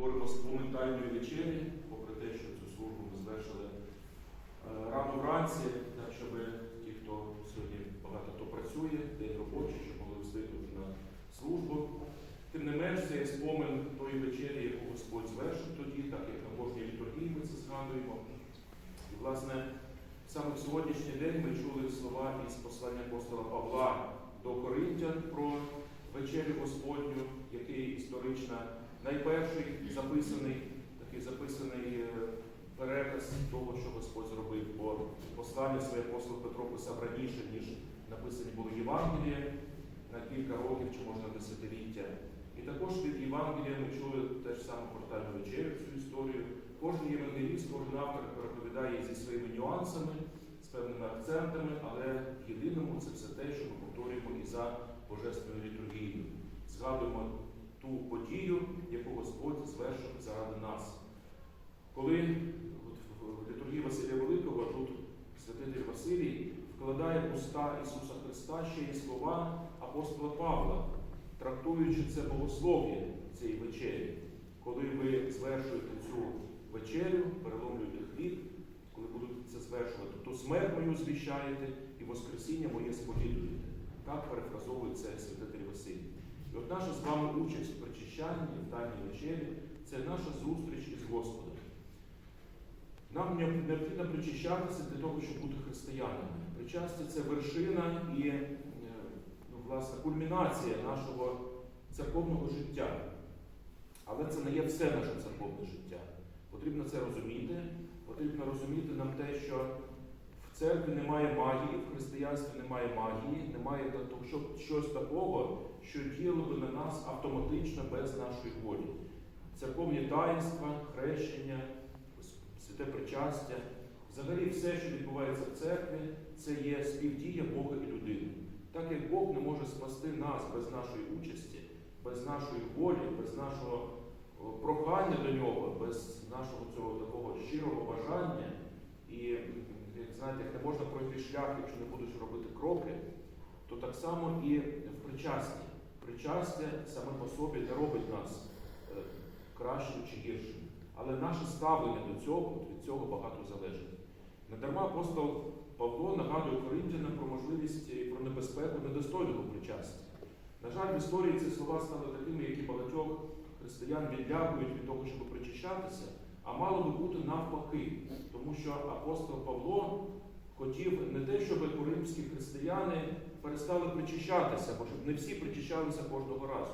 творимо з моментальної вечері, попри те, що цю службу ми звершили е, рано вранці, так щоб ті, хто сьогодні багато хто працює, день робочий, щоб могли встигнути на службу. Тим не менш, це є спомин тої вечері, яку Господь звершив тоді, так як на кожній літургії ми це згадуємо. І, власне, саме в сьогоднішній день ми чули слова із послання апостола Павла до Коринтян про вечерю Господню, який історично найперший записаний, такий записаний е, переказ того, що Господь зробив, бо послання своє апостол Петро писав раніше, ніж написані були Євангелія на кілька років чи можна десятиліття. І також від Євангелія ми чули теж саме портальну вечерю цю історію. Кожен євангеліст, кожен автор переповідає зі своїми нюансами, з певними акцентами, але в єдиному це все те, що ми повторюємо і за Божественною літургією. Згадуємо ту подію, яку Господь звершив заради нас. Коли в літургії Василія Великого тут святитель Василій вкладає уста Ісуса Христа ще й слова апостола Павла, трактуючи це богослов'я цієї вечері, коли ви звершуєте цю вечерю, переломлюєте хліб, коли будете це звершувати, то смерть мою звіщаєте і Воскресіння моє сповідуєте. Так перефразовує це святитель Василій. І от наша з вами участь в причащанні, в Тайній вечері це наша зустріч із Господом. Нам необхідно причащатися для того, щоб бути християнами. Причастя це вершина і е, ну, власне, кульмінація нашого церковного життя. Але це не є все наше церковне життя. Потрібно це розуміти. Потрібно розуміти нам те, що в церкві немає магії, в християнстві немає магії, немає щось такого, що діяло би на нас автоматично без нашої волі. Церковні таїнства, хрещення, святе причастя, взагалі все, що відбувається в церкві, це є співдія Бога і людини. Так як Бог не може спасти нас без нашої участі, без нашої волі, без нашого прохання до нього, без нашого цього такого щирого бажання. І, як знаєте, як не можна пройти шлях, якщо не будеш робити кроки, то так само і в причасті. Причастя саме по собі не робить нас е, кращим чи гіршим. Але наше ставлення до цього, від цього багато залежить. Недарма апостол Павло нагадує Коринтянам про можливість і про небезпеку недостойного причастя. На жаль, в історії ці слова стали такими, які багатьох християн відлякують від того, щоб причащатися, а мало би бути навпаки, тому що апостол Павло хотів не те, щоб коримські християни перестали причащатися, бо щоб не всі причащалися кожного разу.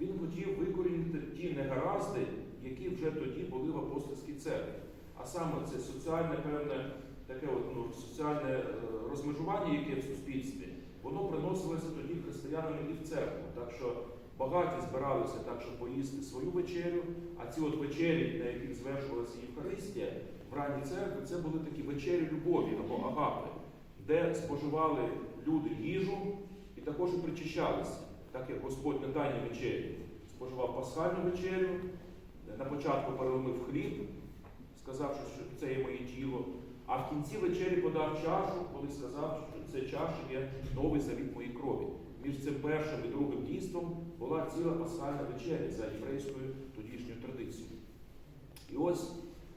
Він хотів викорінити ті негаразди, які вже тоді були в апостольській церкві. А саме це соціальне певне таке от, ну, соціальне е, розмежування, яке в суспільстві, воно приносилося тоді християнами і в церкву. Так що багаті збиралися так, щоб поїсти свою вечерю, а ці от вечері, на яких звершувалася Євхаристія, в ранній церкві, це були такі вечері любові або агапи, де споживали люди їжу і також і причащалися, так як Господь на тайній вечері споживав пасхальну вечерю, на початку переломив хліб, сказавши, що це є моє тіло, а в кінці вечері подав чашу, коли сказав, що це чаша є новий завіт моїй крові. Між цим першим і другим дійством була ціла пасхальна вечеря за єврейською тодішньою традицією. І ось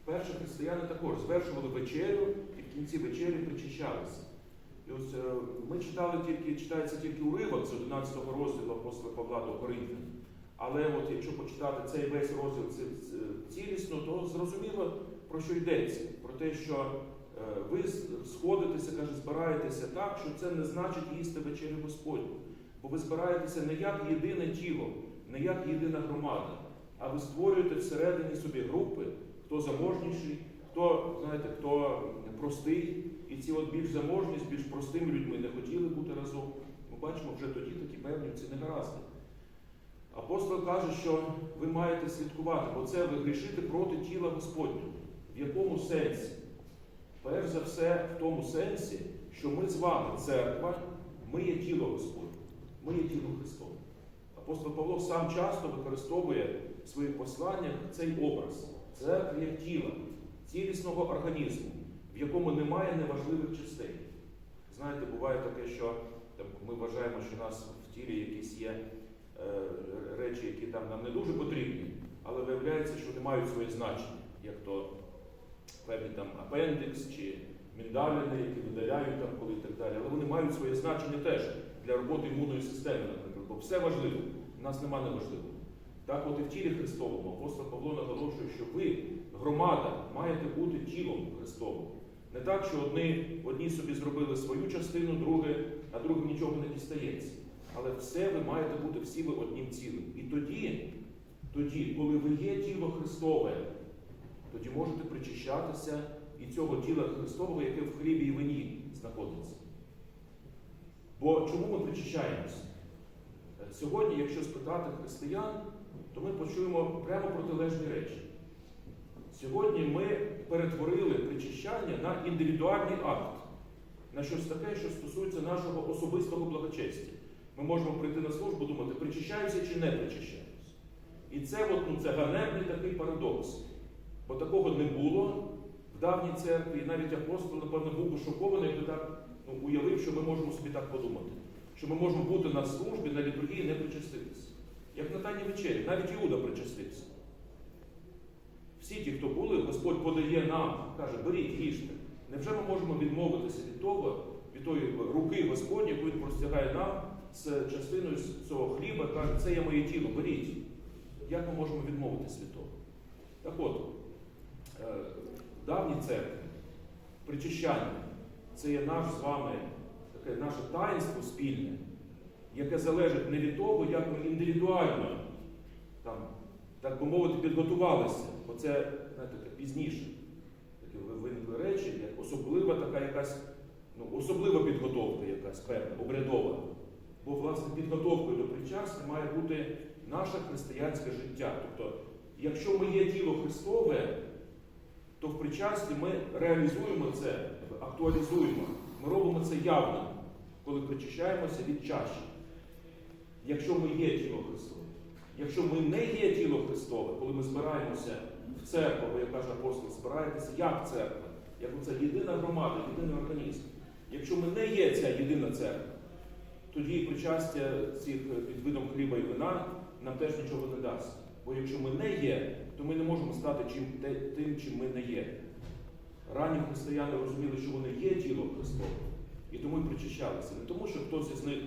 перші християни також звершували вечерю і в кінці вечері причащалися. І ось е, ми читали тільки, читається тільки уривок з 11 розділу апостола Павла до Коринфян. Але от якщо почитати цей весь розділ ці- ці- цілісно, то зрозуміло, про що йдеться. Про те, що е, ви сходитеся, каже, збираєтеся так, що це не значить їсти вечерю Господню. Бо ви збираєтеся не як єдине тіло, не як єдина громада, а ви створюєте всередині собі групи, хто заможніший, хто, знаєте, хто простий. І ці от більш заможні, з більш простими людьми не хотіли бути разом. Ми бачимо вже тоді такі певні ці негаразди. Апостол каже, що ви маєте слідкувати, бо це ви грішите проти тіла Господнього. В якому сенсі? Перш за все, в тому сенсі, що ми з вами, церква, ми є тіло Господнє, ми є тіло Христове. Апостол Павло сам часто використовує в своїх посланнях цей образ. Церква як тіла, цілісного організму, в якому немає неважливих частей. Знаєте, буває таке, що там, ми вважаємо, що у нас в тілі якісь є е, речі, які там нам не дуже потрібні. але виявляється, що вони мають своє значення, як то певний там апендикс чи міндаліни, які видаляють там коли і так далі. Але вони мають своє значення теж для роботи імунної системи, наприклад. Бо все важливо, у нас нема неважливого. Так от і в тілі Христовому апостол Павло наголошує, що ви, громада, маєте бути тілом Христовим. Не так, що одні, одні собі зробили свою частину, друге, а другим нічого не дістається. Але все ви маєте бути всі ви одним цілим. І тоді, тоді, коли ви є тіло Христове, тоді можете причащатися і цього тіла Христового, яке в хлібі і вині знаходиться. Бо чому ми причащаємося? Сьогодні, якщо спитати християн, то ми почуємо прямо протилежні речі. Сьогодні ми перетворили причащання на індивідуальний акт, на щось таке, що стосується нашого особистого благочестя. Ми можемо прийти на службу, думати, причащаюся чи не причащаюся. І це, от, ну, це ганебний такий парадокс. Бо такого не було в давній церкві, і навіть апостол, напевно, був шокований, якби так ну, уявив, що ми можемо собі так подумати. Що ми можемо бути на службі, на літургії не причаститися. Як на Тайній вечері, навіть Іуда причастився. Всі ті, хто були, Господь подає нам, каже, беріть, їжте. Невже ми можемо відмовитися від того, від тої руки Господні, яку Він простягає нам з частиною цього хліба, каже, це є моє тіло, беріть. Як ми можемо відмовитися від того? Так от, е, в давній церкві причащання це є наш з вами таке наше таїнство спільне, яке залежить не від того, як ми індивідуально, там, так би мовити, підготувалися. Бо це знаєте, таке пізніше. Такі виникли речі, як особлива така якась, ну, особлива підготовка якась певна, обрядова. Бо, власне, підготовкою до причастя має бути наше християнське життя. Тобто, якщо ми є тіло Христове, то в причасті ми реалізуємо це, актуалізуємо. Ми робимо це явно, коли причащаємося від чаші. Якщо ми є тіло Христове. Якщо ми не є тіло Христове, коли ми збираємося в церкву, бо як каже апостол, збираєтеся як церква, як оця єдина громада, єдиний організм. Якщо ми не є ця єдина церква, тоді причастя цих під видом хліба і вина нам теж нічого не дасть. Бо якщо ми не є, то ми не можемо стати чим, тим, чим ми не є. Ранні християни розуміли, що вони є тіло Христове, і тому й причащалися. Не тому, що хтось із них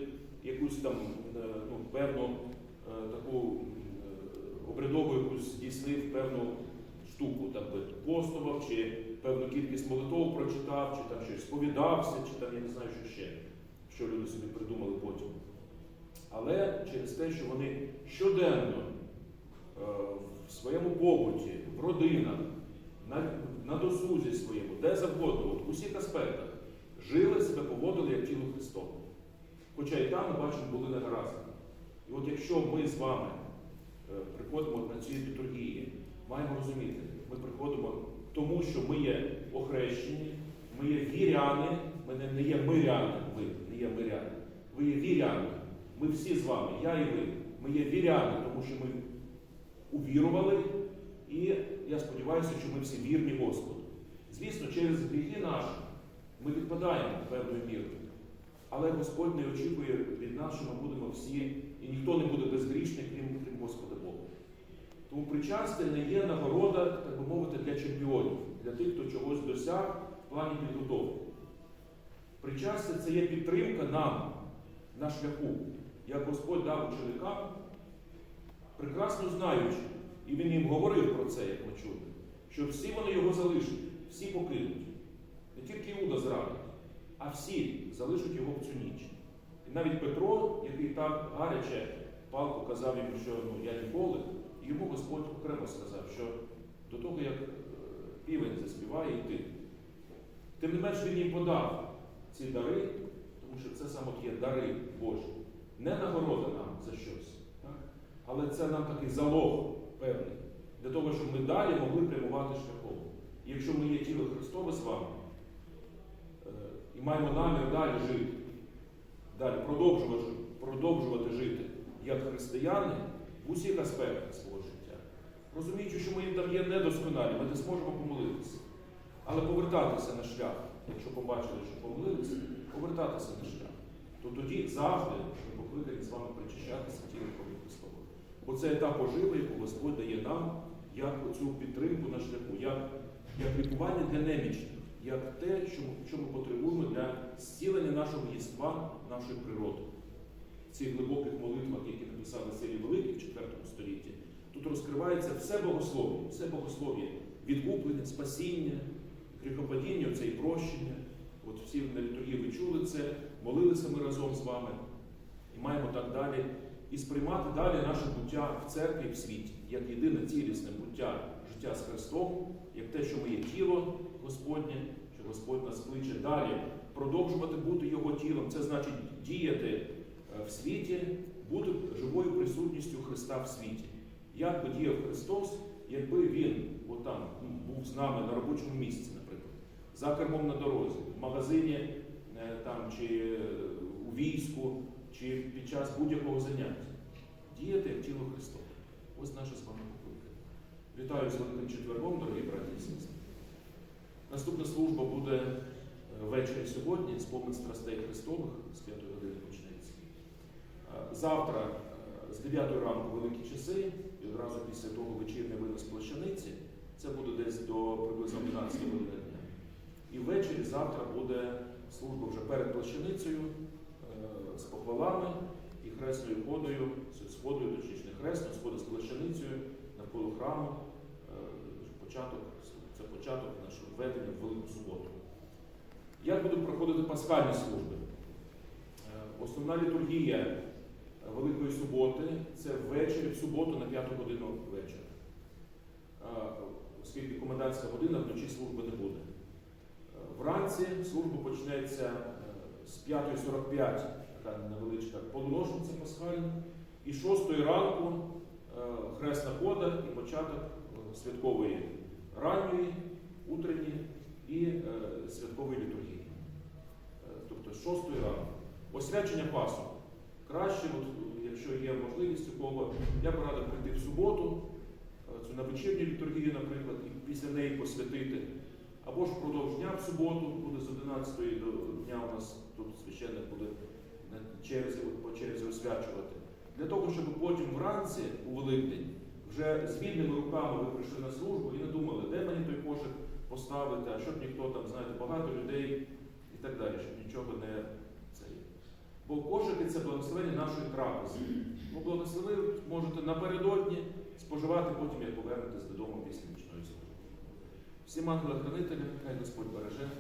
якусь там е, ну, певну е, таку е, обрядову якусь здійснив певну штуку, там постував, чи певну кількість молитов прочитав, чи там щось сповідався, чи там я не знаю, що ще, що люди собі придумали потім. Але через те, що вони щоденно в своєму побуті, в родинах, на, на досузі своєму, де завгодно, от, у всіх аспектах, жили себе, поводили як тіло Христове. Хоча і там, ми бачимо, були негаразди. І от якщо ми з вами е, приходимо на ці літургії, маємо розуміти, ми приходимо тому, що ми є охрещені, ми є віряни, ми не, не є миряни, ви не є миряни, ви є віряни. Ми всі з вами, я і ви, ми є віряни, тому що ми увірували, і я сподіваюся, що ми всі вірні Господу. Звісно, через гріхи наші ми відпадаємо певною мірою. Але Господь не очікує від нас, що ми будемо всі, і ніхто не буде безгрішний, крім, крім Господа Бога. Тому причастя не є нагорода, так би мовити, для чемпіонів, для тих, хто чогось досяг в плані підготовки. Причастя це є підтримка нам на шляху, як Господь дав ученикам, прекрасно знаючи, і Він їм говорив про це, як ми чули, що всі вони його залишать, всі покинуть. Не тільки Іуда зрадить, а всі залишать його в цю ніч. І навіть Петро, який так гаряче палку казав йому, що ну, я ніколи, йому Господь окремо сказав, що до того, як е, півень заспіває йти. Тим не менш він їм подав ці дари, тому що це саме є дари Божі. Не нагорода нам за щось, так? але це нам такий залог певний, для того, щоб ми далі могли прямувати шляхом. І якщо ми є тіло Христове з вами, е, і маємо намір далі жити, далі продовжувати, продовжувати жити як християни в усіх аспектах свого життя, розуміючи, що ми там є недосконалі, ми не зможемо помолитися. Але повертатися на шлях, якщо побачили, що помилилися, повертатися на шлях, то тоді завжди ми покликані з вами причащатися тілом крові Христової. Бо це етап оживи, яку Господь дає нам, як цю підтримку на шляху, як, як лікування для немічних, як те, що, що ми потребуємо для зцілення нашого єства, нашої природи. В цих глибоких молитвах, які написали Сирій Великий в IV столітті, тут розкривається все богослов'я, все богослов'я, відкуплення, спасіння, гріхопадіння, це і прощення. От всі на літургії ви чули це, молилися ми разом з вами і маємо так далі. І сприймати далі наше буття в церкві і в світі, як єдине цілісне буття життя з Христом, як те, що ми є тіло Господнє, що Господь нас кличе далі, продовжувати бути Його тілом. Це значить діяти е, в світі, бути живою присутністю Христа в світі. Як би діяв Христос, якби Він отам був з нами на робочому місці, наприклад, за кермом на дорозі, в магазині е, там, чи е, у війську, чи під час будь-якого заняття. Діяти як тіло Христове. Ось наше з вами покликання. Вітаю з Великим четвергом, дорогі браті і сестри. Наступна служба буде е, ввечері сьогодні, спомин страстей Христових з 5 години почнеться. Е, Завтра е, з 9 ранку великі часи, і одразу після того вечірній винос плащаниці. Це буде десь до приблизно 11 години дня. І ввечері завтра буде служба вже перед плащаницею з похвалами і хресною ходою, з сходою, точніше хресною, сходу з плащаницею навколо храму. Е, Початок, це початок нашого введення в Велику суботу. Як будуть проходити пасхальні служби? Е, Основна літургія Великої суботи це ввечері, в суботу на 5 годину вечора. Е, Оскільки комендантська година вночі служби не буде. Вранці служба почнеться з 5.45, така невеличка полуношниця пасхальна, і 6 ранку е, хресна хода і початок е, святкової ранньої, утренньої і е, святкової літургії. Тобто 6 ранку. Освячення Пасху. Краще, якщо є можливість у кого, я б радив прийти в суботу, цю на вечірню літургію, наприклад, і після неї посвятити. Або ж впродовж дня в суботу, буде з 11 до дня у нас тут священник буде от по освячувати. Для того, щоб потім вранці, у Великдень, вже з вільними руками ви прийшли на службу і не думали, де мені той кошик поставити, а щоб ніхто там, знаєте, багато людей і так далі, щоб нічого не цей. Бо кошики це благословення нашої трапези. Бо благословили можете напередодні споживати потім, як повернетесь додому після нічної служби. Всім ангели-хранителі, хай Господь береже,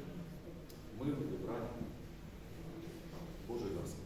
мир і добра. Божий ласка.